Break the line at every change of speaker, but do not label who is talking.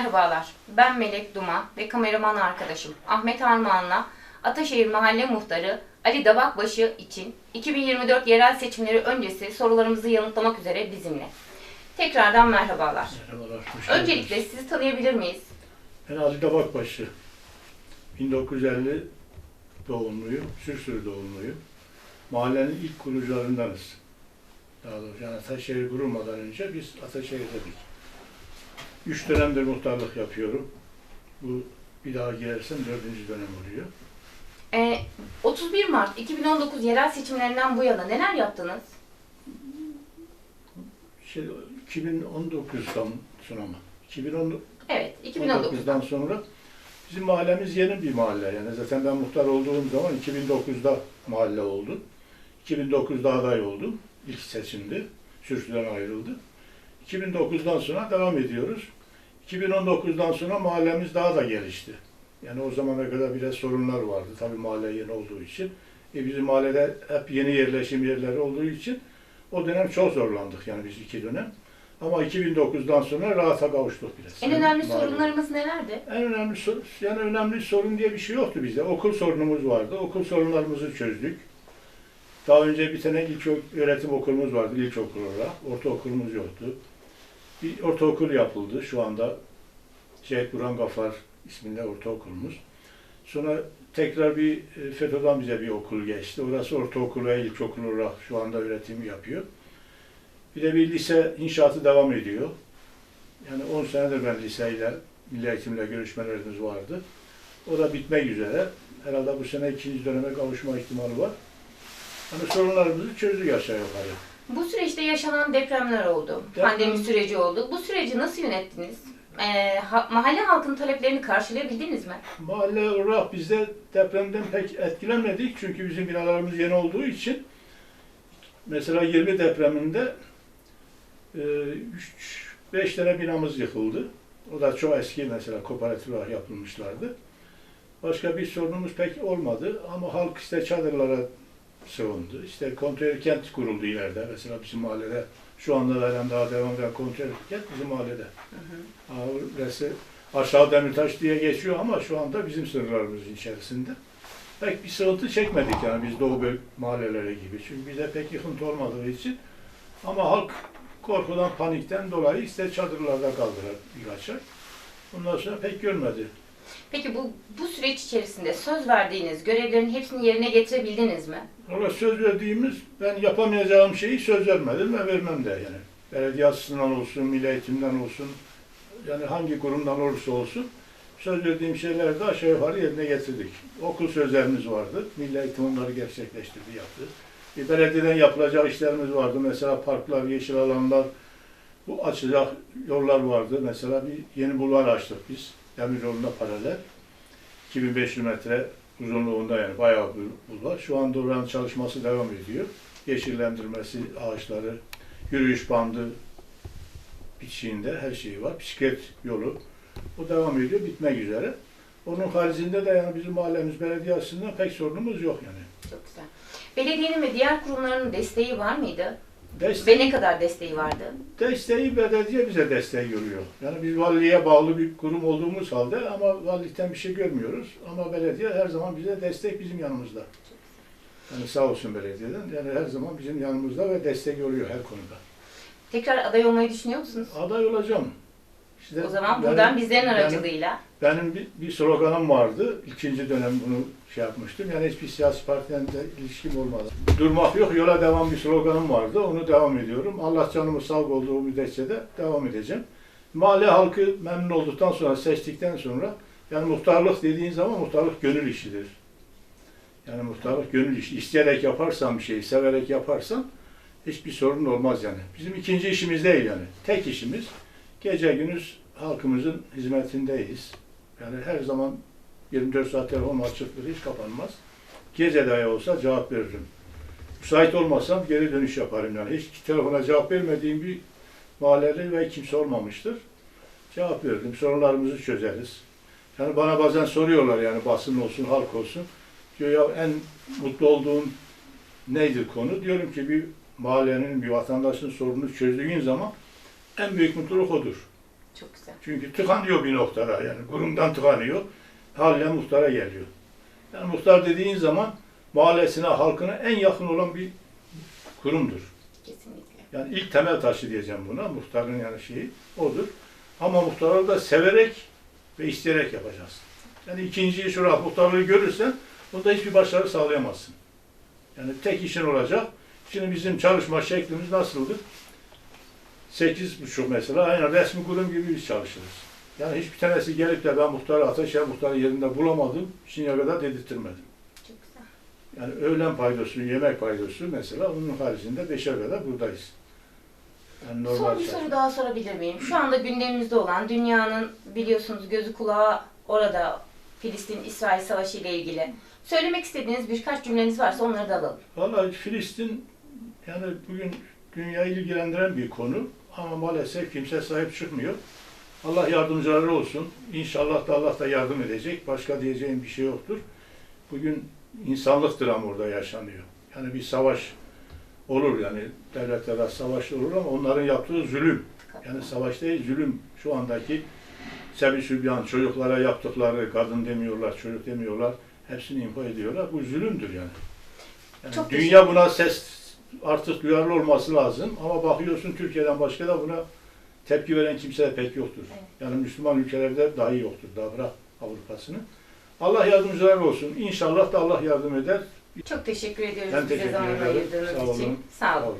Merhabalar, ben Melek Duman ve kameraman arkadaşım Ahmet Armağan'la Ataşehir Mahalle Muhtarı Ali Dabakbaşı için 2024 yerel seçimleri öncesi sorularımızı yanıtlamak üzere bizimle. Tekrardan merhabalar.
Merhabalar,
Öncelikle sizi tanıyabilir miyiz?
Ben Ali Dabakbaşı. 1950 doğumluyum, Sürsür doğumluyum. Mahallenin ilk kurucularındanız. Daha doğrusu yani Ataşehir kurulmadan önce biz Ataşehir'dedik. Üç dönemdir muhtarlık yapıyorum. Bu bir daha girersem dördüncü dönem oluyor.
Ee, 31 Mart 2019 yerel seçimlerinden bu yana neler yaptınız?
Şey, 2019'dan sonra mı? 2010,
Evet, 2019.
2019'dan sonra bizim mahallemiz yeni bir mahalle. Yani zaten ben muhtar olduğum zaman 2009'da mahalle oldum. 2009'da aday oldum. İlk seçimdi. Sürçüden ayrıldı. 2009'dan sonra devam ediyoruz. 2019'dan sonra mahallemiz daha da gelişti. Yani o zamana kadar biraz sorunlar vardı. Tabii mahalle yeni olduğu için. E bizim mahallede hep yeni yerleşim yerleri olduğu için o dönem çok zorlandık yani biz iki dönem. Ama 2009'dan sonra rahata kavuştuk biraz.
En önemli
Mahalle.
sorunlarımız nelerdi?
En önemli sorun, yani önemli sorun diye bir şey yoktu bizde. Okul sorunumuz vardı. Okul sorunlarımızı çözdük. Daha önce bir tane ilk öğretim okulumuz vardı, ilkokul olarak. Ortaokulumuz yoktu. Bir ortaokul yapıldı şu anda. Şehit Burhan Gafar isminde ortaokulumuz. Sonra tekrar bir e, FETÖ'den bize bir okul geçti. Orası ortaokul ve ilkokul olarak şu anda öğretimi yapıyor. Bir de bir lise inşaatı devam ediyor. Yani 10 senedir ben liseyle, milli eğitimle görüşmelerimiz vardı. O da bitmek üzere. Herhalde bu sene ikinci döneme kavuşma ihtimali var. Hani sorunlarımızı çözdük aşağı yukarı.
Bu süreçte yaşanan depremler oldu,
Deprem-
pandemi süreci oldu. Bu süreci nasıl yönettiniz? Ee, ha- mahalle halkının taleplerini karşılayabildiniz mi?
Mahalle olarak biz de depremden pek etkilenmedik. Çünkü bizim binalarımız yeni olduğu için mesela 20 depreminde 3-5 tane binamız yıkıldı. O da çok eski mesela kooperatif olarak yapılmışlardı. Başka bir sorunumuz pek olmadı ama halk işte çadırlara sığındı. İşte konteyner kent kuruldu ileride. Mesela bizim mahallede şu anda da halen daha devam eden konteyner kent bizim mahallede. Ha, Orası aşağı Demirtaş diye geçiyor ama şu anda bizim sınırlarımızın içerisinde. Pek bir sıkıntı çekmedik yani biz Doğu böl mahalleleri gibi. Çünkü bize pek yıkıntı olmadığı için. Ama halk korkudan, panikten dolayı işte çadırlarda kaldılar birkaç ay. Ondan sonra pek görmedi.
Peki bu bu süreç içerisinde söz verdiğiniz görevlerin hepsini yerine getirebildiniz mi?
Orada söz verdiğimiz, ben yapamayacağım şeyi söz vermedim ve vermem de yani. Belediye olsun, milli eğitimden olsun, yani hangi kurumdan olursa olsun söz verdiğim şeyleri de aşağı yukarı yerine getirdik. Okul sözlerimiz vardı, milli eğitim onları gerçekleştirdi, yaptı. Bir belediyeden yapılacak işlerimiz vardı, mesela parklar, yeşil alanlar, bu açacak yollar vardı. Mesela bir yeni bulvar açtık biz, demir yoluna paralel. 2500 metre uzunluğunda yani bayağı bir bulvar. Şu anda oranın çalışması devam ediyor. Yeşillendirmesi, ağaçları, yürüyüş bandı bitişiğinde her şeyi var. Bisiklet yolu. O devam ediyor, bitmek üzere. Onun haricinde de yani bizim mahallemiz belediye açısından pek sorunumuz yok yani.
Çok güzel. Belediyenin ve diğer kurumların desteği var mıydı?
Desteği,
Ve ne kadar desteği vardı?
desteği belediye bize destek oluyor. Yani biz valiliğe bağlı bir kurum olduğumuz halde ama valilikten bir şey görmüyoruz. Ama belediye her zaman bize destek bizim yanımızda. Yani sağ olsun belediyeden. Yani her zaman bizim yanımızda ve destek oluyor her konuda.
Tekrar aday olmayı düşünüyor musunuz?
Aday olacağım. İşte
O zaman
benim-
buradan bizlerin
benim-
aracılığıyla
Benim bir, bir sloganım vardı. İkinci dönem bunu şey yapmıştım. Yani hiçbir siyasi partiyle de ilişkim olmadı. Durmak yok, yola devam bir sloganım vardı. Onu devam ediyorum. Allah canımı sağ olduğu müddetçe de devam edeceğim. Mahalle halkı memnun olduktan sonra, seçtikten sonra yani muhtarlık dediğin zaman muhtarlık gönül işidir. Yani muhtarlık gönül işi. İsteyerek yaparsan bir şeyi, severek yaparsan hiçbir sorun olmaz yani. Bizim ikinci işimiz değil yani. Tek işimiz gece gündüz halkımızın hizmetindeyiz. Yani her zaman 24 saat telefon açıktır, hiç kapanmaz. Gece dahi olsa cevap veririm. Müsait olmasam geri dönüş yaparım yani. Hiç telefona cevap vermediğim bir mahalleli ve kimse olmamıştır. Cevap veririm, sorunlarımızı çözeriz. Yani bana bazen soruyorlar yani basın olsun, halk olsun. Diyor ya en mutlu olduğun nedir konu? Diyorum ki bir mahallenin, bir vatandaşın sorununu çözdüğün zaman en büyük mutluluk odur.
Çok güzel.
Çünkü tıkanıyor bir noktada yani kurumdan tıkanıyor. Halle muhtara geliyor. Yani muhtar dediğin zaman mahallesine, halkına en yakın olan bir kurumdur.
Kesinlikle.
Yani ilk temel taşı diyeceğim buna. Muhtarın yani şeyi odur. Ama muhtarlığı da severek ve isteyerek yapacaksın. Yani ikinciyi şurada muhtarlığı görürsen bunda hiçbir başarı sağlayamazsın. Yani tek işin olacak. Şimdi bizim çalışma şeklimiz nasıldır? Sekiz buçuk mesela aynen resmi kurum gibi biz çalışırız. Yani hiçbir tanesi gelip de ben muhtarı Ataşehir muhtarı yerinde bulamadım. Şimdiye kadar dedirttirmedim.
Çok güzel.
Yani öğlen paydosu, yemek paydosu mesela onun haricinde beşe kadar buradayız. Yani normal
Son bir soru daha sorabilir miyim? Şu anda gündemimizde olan dünyanın biliyorsunuz gözü kulağı orada Filistin-İsrail savaşı ile ilgili. Söylemek istediğiniz birkaç cümleniz varsa onları da alalım.
Vallahi Filistin yani bugün dünyayı ilgilendiren bir konu ama maalesef kimse sahip çıkmıyor. Allah yardımcıları olsun. İnşallah da Allah da yardım edecek. Başka diyeceğim bir şey yoktur. Bugün insanlık dramı orada yaşanıyor. Yani bir savaş olur yani devletler arası savaş olur ama onların yaptığı zulüm. Yani savaş değil zulüm. Şu andaki sebi sübyan çocuklara yaptıkları kadın demiyorlar, çocuk demiyorlar. Hepsini info ediyorlar. Bu zulümdür yani. yani
Çok
dünya buna ses artık duyarlı olması lazım ama bakıyorsun Türkiye'den başka da buna tepki veren kimse de pek yoktur. Yani Müslüman ülkelerde dahi yoktur. Daha bırak Avrupa'sını. Allah yardımcılar olsun. İnşallah da Allah yardım eder.
Çok teşekkür ediyoruz
Ben
bize
teşekkür
zaman
ederim.
ayırdığınız için. Sağ olun.
Sağ olun.